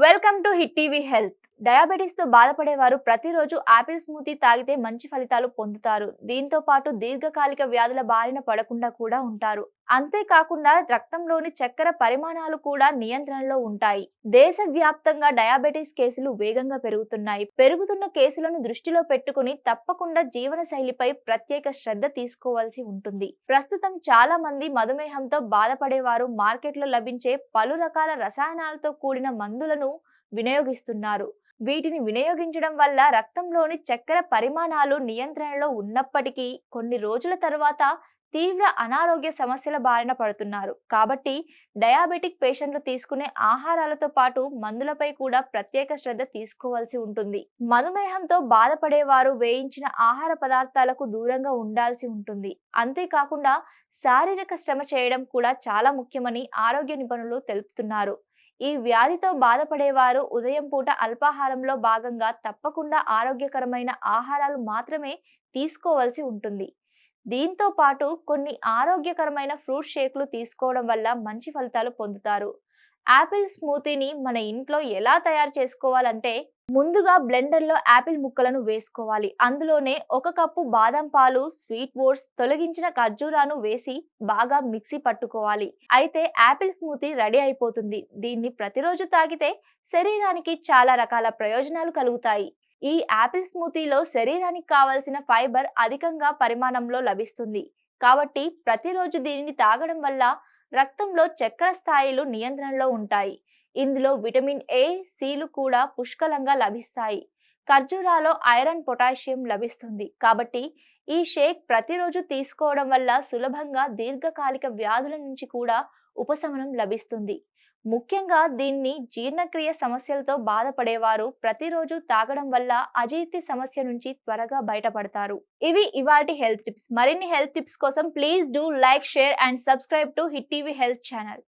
Welcome to hit TV health డయాబెటీస్తో బాధపడేవారు ప్రతిరోజు apple smoothie తాగితే మంచి ఫలితాలు పొందుతారు. దీంతో పాటు దీర్ఘకాలిక వ్యాధుల బారిన పడకుండా కూడా ఉంటారు. అంతేకాకుండా రక్తంలోని చక్కెర పరిమాణాలు కూడా నియంత్రణలో ఉంటాయి. దేశవ్యాప్తంగా డయాబెటీస్ కేసులు వేగంగా పెరుగుతున్నాయి. పెరుగుతున్న కేసులను దృష్టిలో పెట్టుకుని తప్పకుండా జీవన శైలిపై ప్రత్యేక శ్రద్ధ తీసుకోవాల్సి ఉంటుంది. ప్రస్తుతం చాలా మంది మధుమేహంతో బాధపడేవారు మార్కెట్లో లభించే పలు రకాల రసాయనాలతో కూడిన మందులను వినియోగిస్తున్నారు. వీటిని వినియోగించడం వల్ల రక్తంలోని చక్కెర పరిమాణాలు నియంత్రణలో ఉన్నప్పటికీ కొన్ని రోజుల తర్వాత తీవ్ర అనారోగ్య సమస్యల బారిన పడుతున్నారు. కాబట్టి డయాబెటిక్ పేషెంట్లు తీసుకునే ఆహారాలతో పాటు మందులపై కూడా ప్రత్యేక శ్రద్ధ తీసుకోవాల్సి ఉంటుంది. మధుమేహంతో బాధపడేవారు వేయించిన ఆహార పదార్థాలకు దూరంగా ఉండాల్సి ఉంటుంది. అంతేకాకుండా శారీరక శ్రమ చేయడం కూడా చాలా ముఖ్యమని ఆరోగ్య నిపుణులు తెలుపుతున్నారు. ఈ వ్యాధితో బాధపడేవారు ఉదయం పూట అల్పాహారంలో భాగంగా తప్పకుండా ఆరోగ్యకరమైన ఆహారాలు మాత్రమే తీసుకోవాల్సి ఉంటుంది. దీంతో పాటు కొన్ని ఆరోగ్యకరమైన ఫ్రూట్ షేక్లు తీసుకోవడం వల్ల మంచి ఫలితాలు పొందుతారు. యాపిల్ స్మూతీని మన ఇంట్లో ఎలా తయారు చేసుకోవాలంటే ముందుగా బ్లెండర్లో యాపిల్ ముక్కలను వేసుకోవాలి. అందులోనే ఒక కప్పు బాదం పాలు స్వీట్ ఓట్స్ తొలగించిన ఖర్జూరాను వేసి బాగా మిక్సీ పట్టుకోవాలి. అయితే యాపిల్ స్మూతీ రెడీ అయిపోతుంది. దీన్ని ప్రతిరోజు తాగితే శరీరానికి చాలా రకాల ప్రయోజనాలు కలుగుతాయి. ఈ యాపిల్ స్మూతీలో శరీరానికి కావలసిన ఫైబర్ అధికంగా పరిమాణంలో లభిస్తుంది. కాబట్టి ప్రతిరోజు దీనిని తాగడం వల్ల రక్తంలో చక్కెర స్థాయిలు నియంత్రణలో ఉంటాయి. ఇందులో విటమిన్ ఏ సిలు కూడా పుష్కలంగా లభిస్తాయి. ఖర్జూరాలో ఐరన్ పొటాషియం లభిస్తుంది. కాబట్టి ఈ షేక్ ప్రతిరోజు తీసుకోవడం వల్ల సులభంగా దీర్ఘకాలిక వ్యాధుల నుంచి కూడా ఉపశమనం లభిస్తుంది. ముఖ్యంగా దీన్ని జీర్ణక్రియ సమస్యలతో బాధపడేవారు ప్రతిరోజు తాగడం వల్ల అజీర్తి సమస్య నుంచి త్వరగా బయటపడతారు. ఇవి ఇవాటి హెల్త్ టిప్స్. మరిన్ని హెల్త్ టిప్స్ కోసం please do like share and subscribe to hit TV health channel.